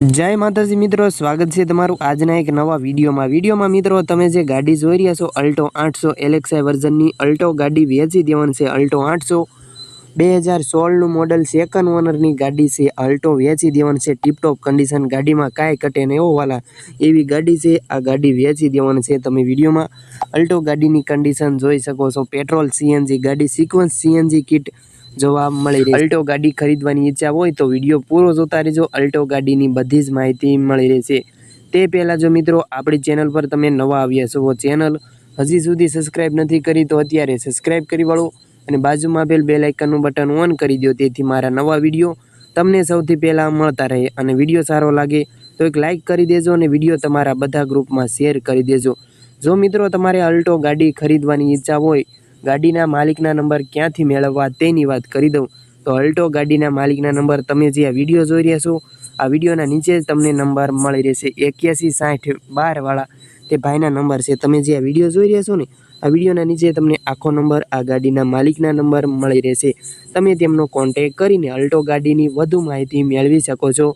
જય માતાજી મિત્રો, સ્વાગત છે તમારું આજના એક નવા વિડીયોમાં. વિડીયોમાં મિત્રો, તમે જે ગાડી જોઈ રહ્યા છો, અલ્ટો આઠસો એલેક્સાઈ વર્ઝનની અલ્ટો ગાડી વેચી દેવાની છે, અલ્ટો આઠસો. બે હજાર સોળનું મોડલ સેકન્ડ ઓનરની ગાડી છે, અલ્ટો વેચી દેવાની છે ટીપટોપ કન્ડિશન ગાડીમાં કાંઈ કટે ને એવો વાલા એવી ગાડી છે, આ ગાડી વેચી દેવાની છે તમે વિડીયોમાં. અલ્ટો ગાડીની કન્ડિશન જોઈ શકો છો પેટ્રોલ સીએનજી ગાડી સિક્વન્સ સીએનજી કિટ જોવા મળી રહી અલ્ટો ગાડી ખરીદવાની ઈચ્છા હોય તો વીડિયો પૂરો જોતા રહેજો. અલ્ટો ગાડીની બધી જ માહિતી મળી રહેશે તે પહેલાં જો મિત્રો, આપણી ચેનલ પર તમે નવા આવ્યા છો ચેનલ હજી સુધી સબસ્ક્રાઈબ નથી કરી તો અત્યારે સબસ્ક્રાઈબ કરી વાળો અને બાજુમાં આપેલ બે લાઇકનનું બટન ઓન કરી દો, તેથી મારા નવા વીડિયો તમને સૌથી પહેલાં મળતા રહે અને વીડિયો સારો લાગે તો એક લાઇક કરી દેજો અને વીડિયો તમારા બધા ગ્રુપમાં શેર કરી દેજો. જો મિત્રો, તમારે અલ્ટો ગાડી ખરીદવાની ઈચ્છા હોય ગાડીના માલિકના નંબર ક્યાંથી મેળવવા તેની વાત કરી દઉં. તો અલ્ટો ગાડીના માલિકના નંબર તમે જે આ વીડિયો જોઈ રહ્યા છો, આ વિડીયોના નીચે જ તમને નંબર મળી રહેશે એક્યાસી સાઠ બારવાળા તે ભાઈના નંબર છે. તમે જે આ વીડિયો જોઈ રહ્યા છો ને, આ વિડીયોના નીચે તમને આખો નંબર, આ ગાડીના માલિકના નંબર મળી રહેશે. તમે તેમનો કોન્ટેક કરીને અલ્ટો ગાડીની વધુ માહિતી મેળવી શકો છો.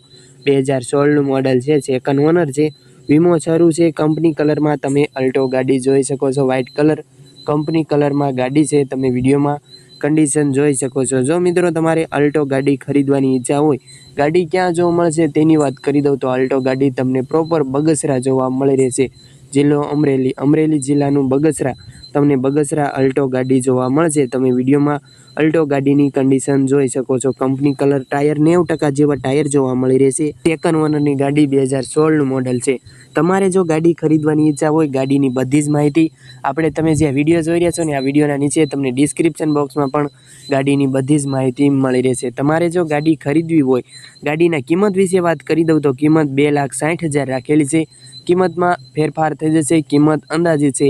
બે હજાર સોળનું મોડલ છે સેકન્ડ ઓનર છે. વીમો શરૂ છે કંપની કલરમાં તમે અલ્ટો ગાડી જોઈ શકો છો વ્હાઇટ કલર કંપની કલરમાં ગાડી છે, તમે વિડીયોમાં કન્ડિશન જોઈ શકો છો. જો મિત્રો તમારે અલ્ટો ગાડી ખરીદવાની ઈચ્છા હોય, ગાડી ક્યાં જોવા મળશે તેની વાત કરી દઉં તો અલ્ટો ગાડી તમને પ્રોપર બગસરા જોવા મળી રહેશે. જિલ્લો અમરેલી અમરેલી જિલ્લાનું બગસરા. તમને બગસરા અલ્ટો ગાડી જોવા મળશે. તમે વિડીયોમાં અલ્ટો ગાડીની કન્ડિશન જોઈ શકો છો. કંપની કલર ટાયર નેવું ટકા જેવા ટાયર જોવા મળી રહેશે. સેકન્ડ ઓનરની ગાડી બે હજાર સોળનું મોડલ છે. તમારે જો ગાડી ખરીદવાની ઈચ્છા હોય, ગાડીની બધી જ માહિતી આપણે તમે જે વીડિયો જોઈ રહ્યા છો ને, આ વિડીયોના નીચે તમને ડિસ્ક્રિપ્શન બોક્સમાં પણ ગાડીની બધી જ માહિતી મળી રહેશે. તમારે જો ગાડી ખરીદવી હોય, ગાડીના કિંમત વિશે વાત કરી દઉં તો કિંમત બે લાખ સાઠ હજાર રાખેલી છે. કિંમતમાં ફેરફાર થઈ જશે, કિંમત અંદાજે છે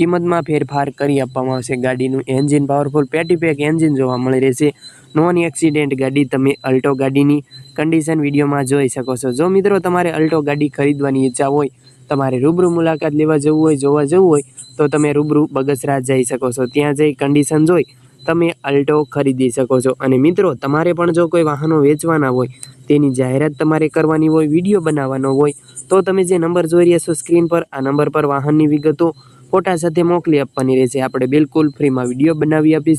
કિંમતમાં ફેરફાર કરી આપવામાં આવશે. ગાડીનું એન્જિન પાવરફુલ પેટી પેક એન્જિન જોવા મળી રહેશે. નોન એક્સિડેન્ટ ગાડી તમે અલ્ટો ગાડીની કન્ડિશન વિડીયોમાં જોઈ શકો છો. જો મિત્રો તમારે અલ્ટો ગાડી ખરીદવાની ઈચ્છા હોય, તમારે રૂબરૂ મુલાકાત લેવા જવું હોય, જોવા જવું હોય, તો તમે રૂબરૂ બગસરા જઈ શકો છો. ત્યાં જઈ કન્ડિશન જોઈ તમે અલ્ટો ખરીદી શકો છો. અને મિત્રો, તમારે પણ જો કોઈ વાહનો વેચવાના હોય, તેની જાહેરાત તમારે કરવાની હોય, વીડિયો બનાવવાનો હોય, તો તમે જે નંબર જોઈ રહ્યા છો સ્ક્રીન પર, આ નંબર પર વાહનની વિગતો ફોટા સાથે મોકલી આપવાની રહેશે. આપણે બિલકુલ ફ્રીમાં વીડિયો બનાવી આપીશું.